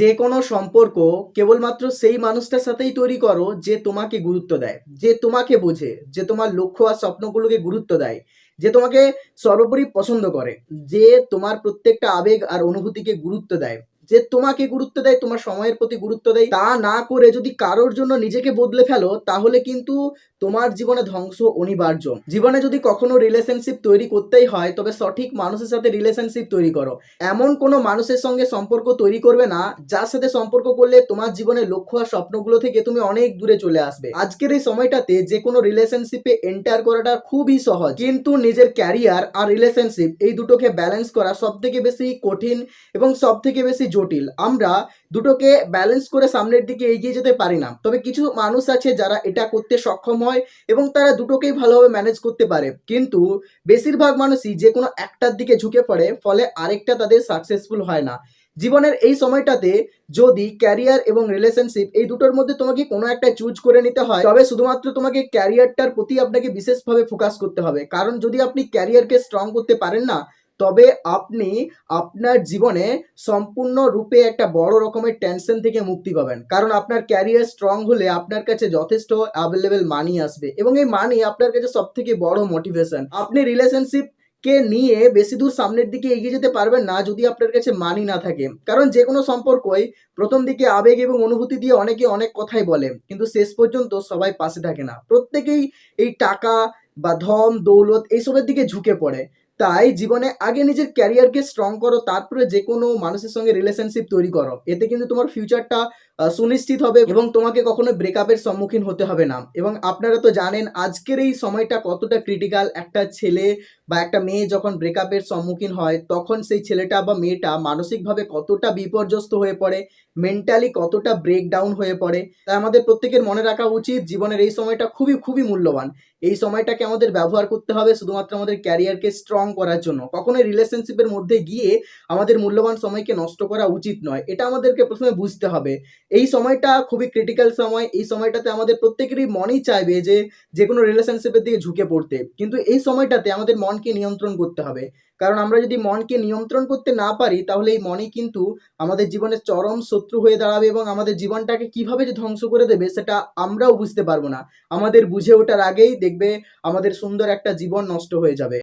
যে কোনো সম্পর্ক কেবলমাত্র সেই মানুষটার সাথেই তৈরি করো যে তোমাকে গুরুত্ব দেয়, যে তোমাকে বোঝে, যে তোমার লক্ষ্য আর স্বপ্নগুলোকে গুরুত্ব দেয়, যে তোমাকে সর্বোপরি পছন্দ করে, যে তোমার প্রত্যেকটা আবেগ আর অনুভূতিকে গুরুত্ব দেয়। যে তোমাকে গুরুত্ব দেয়, তোমার সময়ের প্রতি গুরুত্ব দেয়, তা না করে যদি কারোর জন্য নিজেকে বদলে ফেলো, তাহলে কিন্তু তোমার জীবনে ধ্বংস অনিবার্য। জীবনে যদি কখনো রিলেশনশিপ তৈরি করতেই হয়, তবে সঠিক মানুষের সাথে রিলেশনশিপ তৈরি করো। এমন কোনো মানুষের সঙ্গে সম্পর্ক তৈরি করবে না, যার সাথে সম্পর্ক করলে তোমার জীবনের লক্ষ্য আর স্বপ্নগুলো থেকে তুমি অনেক দূরে চলে আসবে। আজকের এই সময়টাতে যে কোনো রিলেশনশিপে এন্টার করাটা খুবই সহজ। কিন্তু নিজের ক্যারিয়ার আর রিলেশনশিপ এই দুটোকে ব্যালেন্স করা সব থেকে বেশি কঠিন এবং সব থেকে বেশি জটিল। আমরা দুটোকে ব্যালেন্স করে সামনের দিকে এগিয়ে যেতে পারি না। তবে কিছু মানুষ আছে যারা এটা করতে সক্ষম হয় এবং তারা দুটোকেই ভালোভাবে ম্যানেজ করতে পারে। কিন্তু বেশিরভাগ মানুষই যে কোনো একটার দিকে ঝুঁকে পড়ে, ফলে আরেকটা তাদের সাকসেসফুল হয় না। জীবনের এই সময়টাতে যদি ক্যারিয়ার এবং রিলেশনশিপ এই দুটোর মধ্যে তোমাকে কোনো একটা চুজ করে নিতে হয়, তবে শুধুমাত্র তোমাকে ক্যারিয়ারটার প্রতি আপনাকে বিশেষভাবে ফোকাস করতে হবে। কারণ যদি আপনি ক্যারিয়ারকে স্ট্রং করতে পারেন না তবে আপনি আপনার জীবনে সম্পূর্ণ রূপে একটা বড় রকমের টেনশন থেকে মুক্তি পাবেন। কারণ আপনার ক্যারিয়ার স্ট্রং হলে আপনার কাছে যথেষ্ট অ্যাভেলেবেল মানি আসবে এবং এই মানি আপনার কাছে সব থেকে বড় মোটিভেশন আপনি রিলেশনশিপ কে নিয়ে বেশি দূর সামনের দিকে এগিয়ে যেতে পারবেন না যদি আপনার কাছে মানি না থাকে। কারণ যে কোনো সম্পর্কই প্রথম দিকে আবেগ এবং অনুভূতি দিয়ে অনেকে অনেক কথাই বলে, কিন্তু শেষ পর্যন্ত সবাই পাশে থাকে না। প্রত্যেকেই এই টাকা বা ধন, দৌলত এইসবের দিকে ঝুঁকে পড়ে। তাই জীবনে আগে নিজের ক্যারিয়ারকে স্ট্রং করো, তারপরে যে কোনো মানুষের সঙ্গে রিলেশনশিপ তৈরি করো। এতে কিন্তু তোমার ফিউচারটা সুনিশ্চিত হবে এবং তোমাকে কখনো ব্রেকআপের সম্মুখীন হতে হবে না। এবং আপনারা তো জানেন, আজকের এই সময়টা কতটা ক্রিটিক্যাল একটা ছেলে বা একটা মেয়ে যখন ব্রেকআপের সম্মুখীন হয়, তখন সেই ছেলেটা বা মেয়েটা মানসিকভাবে কতটা বিপর্যস্ত হয়ে পড়ে মেন্টালি কতটা ব্রেকডাউন হয়ে পড়ে, তাই আমাদের প্রত্যেকের মনে রাখা উচিত জীবনের এই সময়টা খুবই খুবই মূল্যবান। এই সময়টাকে আমাদের ব্যবহার করতে হবে, শুধুমাত্র আমাদের ক্যারিয়ারকে স্ট্রং করার জন্য। কখনোই রিলেশনশিপের মধ্যে গিয়ে আমাদের মূল্যবান সময়কে নষ্ট করা উচিত নয়। এটা আমাদেরকে প্রথমে বুঝতে হবে। এই সময়টা খুবই ক্রিটিক্যাল সময়। এই সময়টাতে আমাদের প্রত্যেকেরই মনই চাইবে যে যে কোনো রিলেশনশিপের দিকে ঝুঁকে পড়তে। কিন্তু এই সময়টাতে আমাদের মনকে নিয়ন্ত্রণ করতে হবে। কারণ আমরা যদি মনকে নিয়ন্ত্রণ করতে না পারি, তাহলে এই মনই কিন্তু আমাদের জীবনের চরম শত্রু হয়ে দাঁড়াবে এবং আমাদের জীবনটাকে কীভাবে যে ধ্বংস করে দেবে, সেটা আমরাও বুঝতে পারব না। আমাদের বুঝে ওঠার আগেই দেখবে আমাদের সুন্দর একটা জীবন নষ্ট হয়ে যাবে।